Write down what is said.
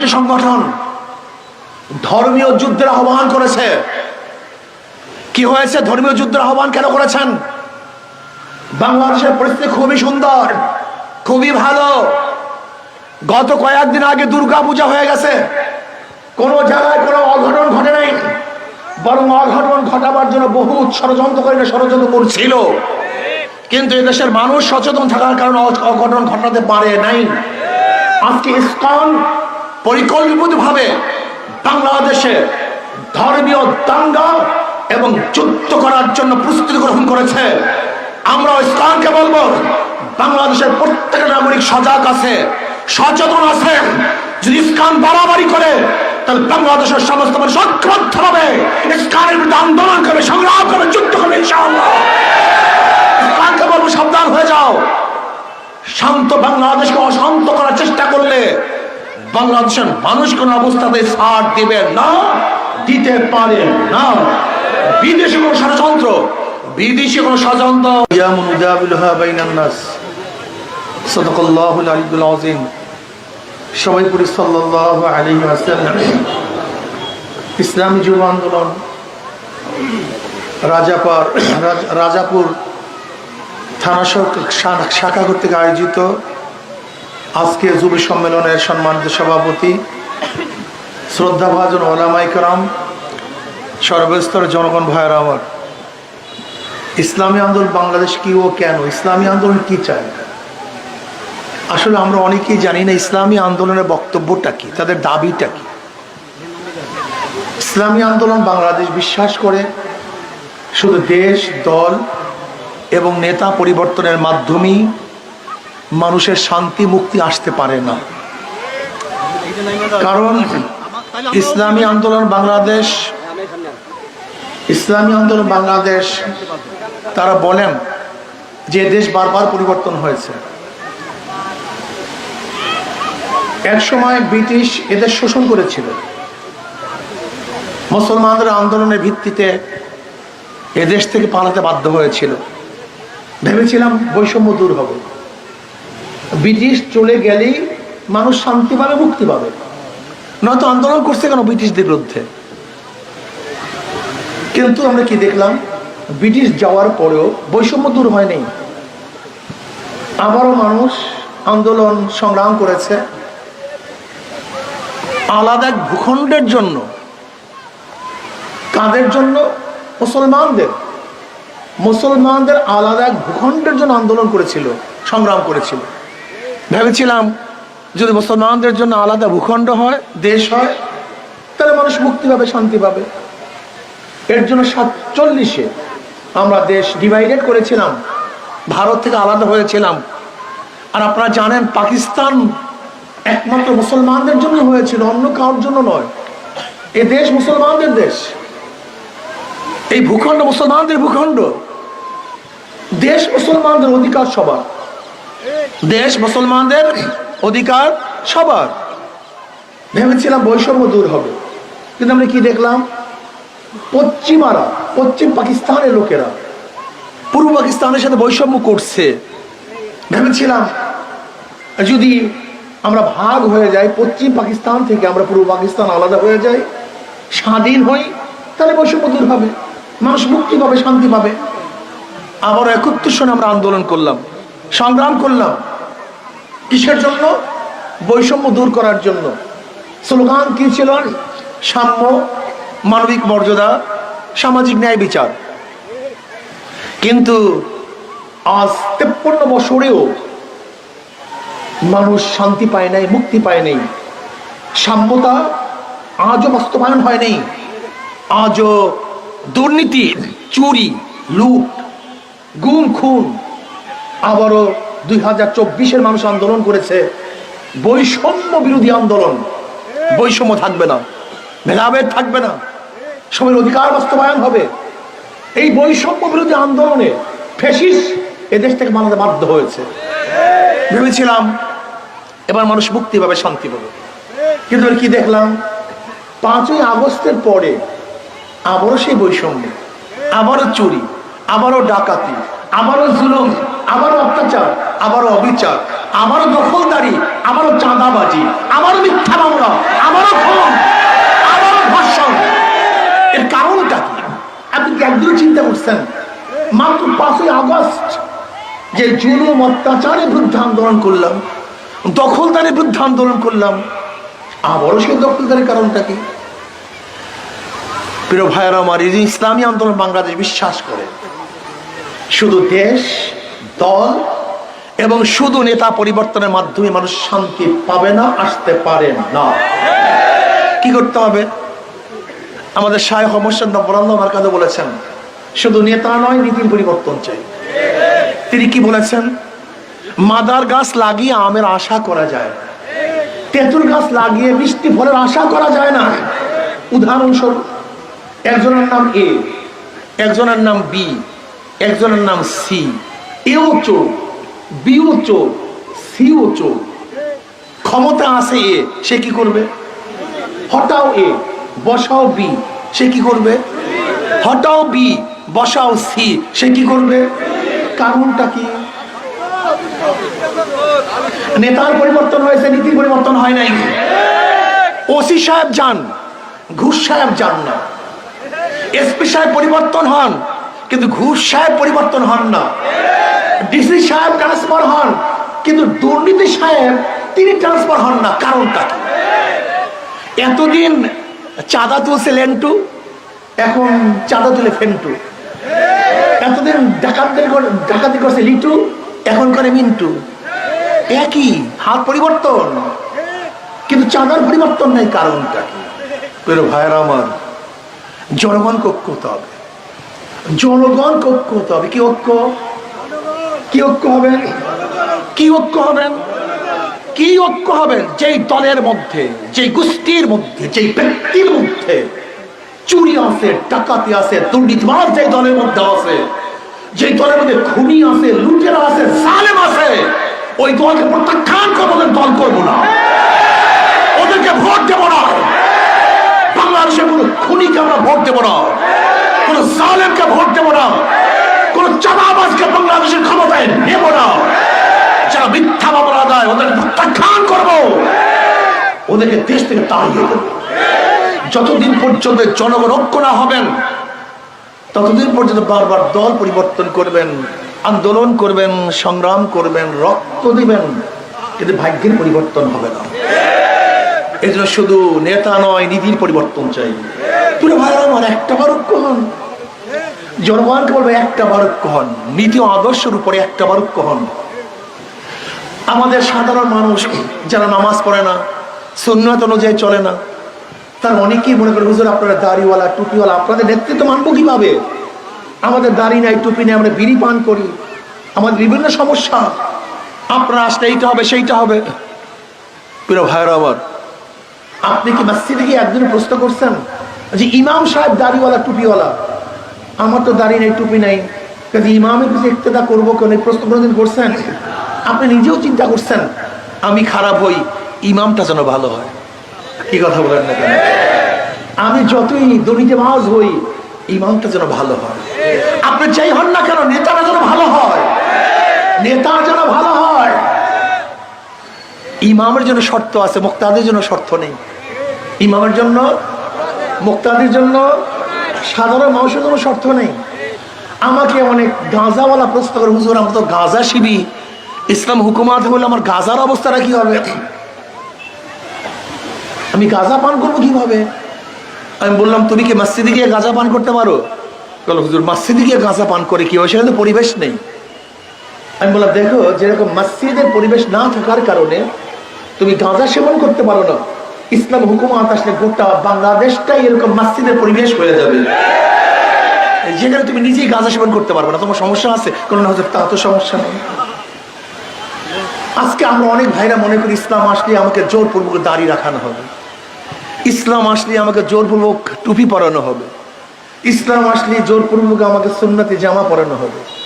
সংগঠন ধর্মীয় যুদ্ধের আহ্বান করেছে। কি হয়েছে? ধর্মীয় যুদ্ধের আহ্বান কেন করেছেন? বাংলাদেশের পরিস্থিতি খুবই সুন্দর, খুবই ভালো। গত কয়েকদিন আগে দুর্গা পূজা হয়ে গেছে। কোন জায়গায় কোনো অঘটন ঘটে নাই। বরং অঘটন ঘটাবার জন্য বহু ষড়যন্ত্র করে ষড়যন্ত্র করছিল কিন্তু এদেশের মানুষ সচেতন থাকার কারণে অঘটন ঘটাতে পারে নাই। আজকে ইসকন পরিকল্পিতভাবে বাংলাদেশে ধর্মীয় দাঙ্গা এবং যুদ্ধ করার জন্য প্রস্তুতি গ্রহণ করেছে। আমরা ইসলামকে বলব, বাংলাদেশের প্রত্যেক নাগরিক সজাগ আছে, সচেতন আছে। যদি ইসলাম বাড়াবাড়ি করে, তাহলে বাংলাদেশের সমস্ত মানুষ ঐক্যবদ্ধ হবে ইসলামের বিরুদ্ধে আন্দোলন করবে, সংগ্রাম করবে, যুদ্ধ করবে, ইনশাআল্লাহ ইসলামকে বলব সাবধান হয়ে যাও শান্ত বাংলাদেশকে অশান্ত করার চেষ্টা করলে বাংলাদেশের মানুষ কোন অবস্থাতে ছাড় দেবে না, দিতে পারে না। বিদেশি কোন ষড়যন্ত্র, বিদেশি কোন ষড়যন্ত্র। সবাই সাল্লাল্লাহু আলাইহি ইসলামী যুব আন্দোলন। রাজাপার, রাজ- রাজাপুর থানা শাখা কর্তৃক আয়োজিত আজকে যুব সম্মেলনের সম্মানিত সভাপতি, শ্রদ্ধাভাজন ওলামাইকরাম সর্বস্তর জনগণ ভাইয়ের আমার। ইসলামী আন্দোলন বাংলাদেশ কি ও কেন? ইসলামী আন্দোলন কি চায়? আসলে আমরা অনেকেই জানি না ইসলামী আন্দোলনের বক্তব্যটা কি, তাদের দাবিটা কি। ইসলামী আন্দোলন বাংলাদেশ বিশ্বাস করে শুধু দেশ, দল এবং নেতা পরিবর্তনের মাধ্যমেই মানুষের শান্তি মুক্তি আসতে পারে না। কারণ ইসলামী আন্দোলন বাংলাদেশ, ইসলামী আন্দোলন বাংলাদেশ, তারা বলেন যে দেশ বারবার পরিবর্তন হয়েছে। এক সময় ব্রিটিশ এদের শোষণ করেছিল। মুসলমানদের আন্দোলনের ভিত্তিতে এদেশ থেকে পালাতে বাধ্য হয়েছিল। ভেবেছিলাম বৈষম্য দূর হবে। ব্রিটিশ চলে গেলেই মানুষ শান্তি পাবে, মুক্তি পাবে। নয়তো আন্দোলন করছে কেন ব্রিটিশদের বিরুদ্ধে? কিন্তু আমরা কি দেখলাম? ব্রিটিশ যাওয়ার পরেও বৈষম্য দূর হয়নি। আবারও মানুষ আন্দোলন সংগ্রাম করেছে। আলাদা ভূখণ্ডের জন্য। কাদের জন্য? মুসলমানদের। মুসলমানদের আলাদা ভূখণ্ডের জন্য আন্দোলন করেছিল, সংগ্রাম করেছিল। ভেবেছিলাম, যদি মুসলমানদের জন্য আলাদা ভূখণ্ড হয়, দেশ হয়, তাহলে মানুষ মুক্তি পাবে, শান্তি পাবে। এর জন্য সাতচল্লিশে আমরা দেশ ডিভাইডেড করেছিলাম, ভারত থেকে আলাদা হয়েছিলাম। আর আপনারা জানেন, পাকিস্তান একমাত্র মুসলমানদের জন্য হয়েছিল, অন্য কারোর জন্য নয়। এ দেশ মুসলমানদের দেশ। এই ভূখণ্ড মুসলমানদের ভূখণ্ড। দেশ মুসলমানদের অধিকার সবার। দেশ, মুসলমানদের অধিকার সবার। ভেবেছিলাম বৈষম্য দূর হবে। কিন্তু আমরা কি দেখলাম? পশ্চিমারা, পশ্চিম পাকিস্তানের লোকেরা পূর্ব পাকিস্তানের সাথে বৈষম্য করছে। ভেবেছিলাম যদি আমরা ভাগ হয়ে যাই, পশ্চিম পাকিস্তান থেকে আমরা পূর্ব পাকিস্তান আলাদা হয়ে যাই, স্বাধীন হই, তাহলে বৈষম্য দূর হবে। মানুষ মুক্তি পাবে, শান্তি পাবে। আবার একত্রিশ আমরা আন্দোলন করলাম। সংগ্রাম করলাম। কিসের জন্য? বৈষম্য দূর করার জন্য। স্লোগান কি ছিল? সাম্য, মানবিক মর্যাদা, সামাজিক ন্যায় বিচার। কিন্তু আজ তেপ্পন্ন বছরেও মানুষ শান্তি পায় নাই, মুক্তি পায় নাই। সাম্যতা আজও বাস্তবায়ন হয় নাই। আজও দুর্নীতি, চুরি, লুট, গুম, খুন আবারও দুই হাজার চব্বিশের মানুষ আন্দোলন করেছে। বৈষম্য বিরোধী আন্দোলন। বৈষম্য থাকবে না। ভেদাভেদ থাকবে না। সবার অধিকার বাস্তবায়ন হবে। এই বৈষম্য বিরোধী আন্দোলনে ফেসিস এদেশ থেকে মানাতে বাধ্য হয়েছে। ভেবেছিলাম এবার মানুষ মুক্তি পাবে, শান্তি পাবে। কিন্তু কি দেখলাম? পাঁচই আগস্টের পরে আবারও সেই বৈষম্য। আবারও চুরি, আবারও ডাকাতি, আবারও জুলুম। আমারও অত্যাচার আবারও অবিচার, আমারও দখলদারি আবারও চাঁদাবাজি আবারও মিথ্যা মামলা আবারও ফোন আবারও এর কারণটা কি? আপনি কি একদিনও চিন্তা করছেন? মাত্র পাঁচই আগস্ট যে জুলুম, অত্যাচারের বিরুদ্ধে আন্দোলন করলাম দখলদারি বিরুদ্ধে আন্দোলন করলাম, আবারও সেই দখলদারের কারণটা কি? প্রিয় ভাইয়েরা আমার ইসলামী আন্দোলন বাংলাদেশ বিশ্বাস করে, শুধু দেশ দল এবং শুধু নেতা পরিবর্তনের মাধ্যমে মানুষ শান্তি পাবে না, আসতে পারে না। কি করতে হবে? আমাদের শাহ মোহাম্মদ নবরাল্লাহ আমার কাছে বলেছেন, শুধু নেতা নয় নীতির পরিবর্তন চাই। তিনি কি বলেছেন? মাদার গাছ লাগিয়ে আমের আশা করা যায় তেঁতুল গাছ লাগিয়ে মিষ্টি ফলের আশা করা যায় না। উদাহরণস্বরূপ, একজনের নাম এ, একজনের নাম বি, একজনের নাম সি। এও চোর, বিও চোর, সিও চোর। ক্ষমতা আছে এ, সে কি করবে? হটাও এ, বসাও বি, সে কি করবে? হটাও বি, বসাও সি, সে কি করবে? কারণটা কি? নেতার পরিবর্তন হয়েছে, নীতির পরিবর্তন হয় নাই। ওসি সাহেব যান, ঘুষ সাহেব যান না। এসপি সাহেব পরিবর্তন হন, কিন্তু ঘুষ সাহেব পরিবর্তন হন না। ডিসি সাহেব ট্রান্সফার হন কিন্তু দুর্নীতি সাহেব তিনি ট্রান্সফার হন না কারণটা কি? এতদিন চাঁদা তুলছে লেন্টু এখন চাঁদা তুলে ফেন্টু এতদিন ডাকাতদের ডাকাতি করছে লিটু এখন করে মিন্টু একই হাত পরিবর্তন। কিন্তু চাঁদার পরিবর্তন নেই কারণটা কি? ভাইয়েরা আমার জনগণ ঐক্য হতে হবে। জনগণ কক্ষ হতে হবে কি ঐক্য? কি ঐক্য হবে? কি ঐক্য হবেন কি ঐক্য হবেন যেই দলের মধ্যে, যেই গোষ্ঠীর মধ্যে, যেই ব্যক্তির মধ্যে চুরি আছে, ডাকাতি আছে দুর্নীতিবাদ যে দলের মধ্যে আছে যে দলের মধ্যে খুনি আছে, লুটেরা আছে সালেম আছে, ওই দলকে প্রত্যাখ্যান করব দল করব না। ওদেরকে ভোট দেবো না। বাংলাদেশে কোনো খুনিকে আমরা ভোট দেবো না কোনো সালেমকে ভোট দেবো না চাঁদাবাজকে বাংলাদেশের ক্ষমতায় নেব না। যারা মিথ্যা মামলা দেয় ওদের প্রত্যাখ্যান ওদেরকে দেশ থেকে তাড়িয়ে দেবো। যতদিন পর্যন্ত জনগণ না হবেন, ততদিন পর্যন্ত বারবার দল পরিবর্তন করবেন, আন্দোলন করবেন, সংগ্রাম করবেন, রক্ত দিবেন, কিন্তু ভাগ্যের পরিবর্তন হবে না। এই শুধু নেতা নয়, নীতির পরিবর্তন চাই। পুরো ভাইরা আমার একটা বার ঐক্য হন। জনগণকে বলব, একটা বার ঐক্য হন। নীতি আদর্শের উপরে একটা বার ঐক্য হন। আমাদের সাধারণ মানুষ যারা নামাজ পড়ে না, সুন্নত অনুযায়ী চলে না, তার অনেকেই মনে করে, হুজুর, আপনারা দাড়িওয়ালা, টুপিওয়ালা, আপনাদের নেতৃত্ব মানবো কীভাবে? আমাদের দাড়ি নাই, টুপি নেই, আমরা বিড়ি পান করি। আমাদের বিভিন্ন সমস্যা। আপনারা আসলে এইটা হবে, সেইটা হবে। প্রিয় ভাইয়ের আবার আপনি কি মসজিদে গিয়ে একজন প্রশ্ন করছেন যে ইমাম সাহেব দাড়িওয়ালা, টুপিওয়ালা? আমার তো দাড়ি নেই, টুপি নাই। কাজে ইমামের পিছিয়ে ইক্তেদা করব কেন এই প্রশ্ন করছেন? আপনি নিজেও চিন্তা করছেন, আমি খারাপ হই, ইমামটা যেন ভালো হয়। কি কথা বলেন না কেন? আমি যতই দড়িতে মাছ হই, ইমামটা যেন ভালো হয়। আপনি যাই হন না কেন, নেতারা যেন ভালো হয়? নেতা যেন ভালো হয়? ইমামের জন্য শর্ত আছে, মুক্তাদের জন্য শর্ত নেই। ইমামের জন্য, মুক্তাদের জন্য সাধারণ মানুষের কোনো শর্ত নেই। আমাকে অনেক গাঁজাওয়ালা প্রশ্ন করে, হুজুর, আমরা তো গাঁজা শিবি। ইসলাম হুকুমাত হলে আমার গাঁজার অবস্থাটা কি হবে আমি গাঁজা পান করব কীভাবে? আমি বললাম, তুমি কি মসজিদে গিয়ে গাঁজা পান করতে পারো? বলো হুজুর, মসজিদে গিয়ে গাঁজা পান করে কি? হয় সেখানে পরিবেশ নেই। আমি বললাম, দেখো, যেরকম মসজিদের পরিবেশ না থাকার কারণে তুমি গাঁজা সেবন করতে পারো না। ইসলাম হুকুমত আসলে গোটা বাংলাদেশটাই এরকম মসজিদের পরিবেশ হয়ে যাবে। যেখানে তুমি নিজেই গাঁজা সেবন করতে পারবে না, তোমার সমস্যা আছে? কোনো না, তা তো সমস্যা নেই। আজকে আমরা অনেক ভাইরা মনে করি ইসলাম আসলে আমাকে জোরপূর্বক দাড়ি রাখানো হবে। ইসলাম আসলে আমাকে জোরপূর্বক টুপি পরানো হবে। ইসলাম আসলে জোরপূর্বক আমাকে সুন্নতি জামা পরানো হবে।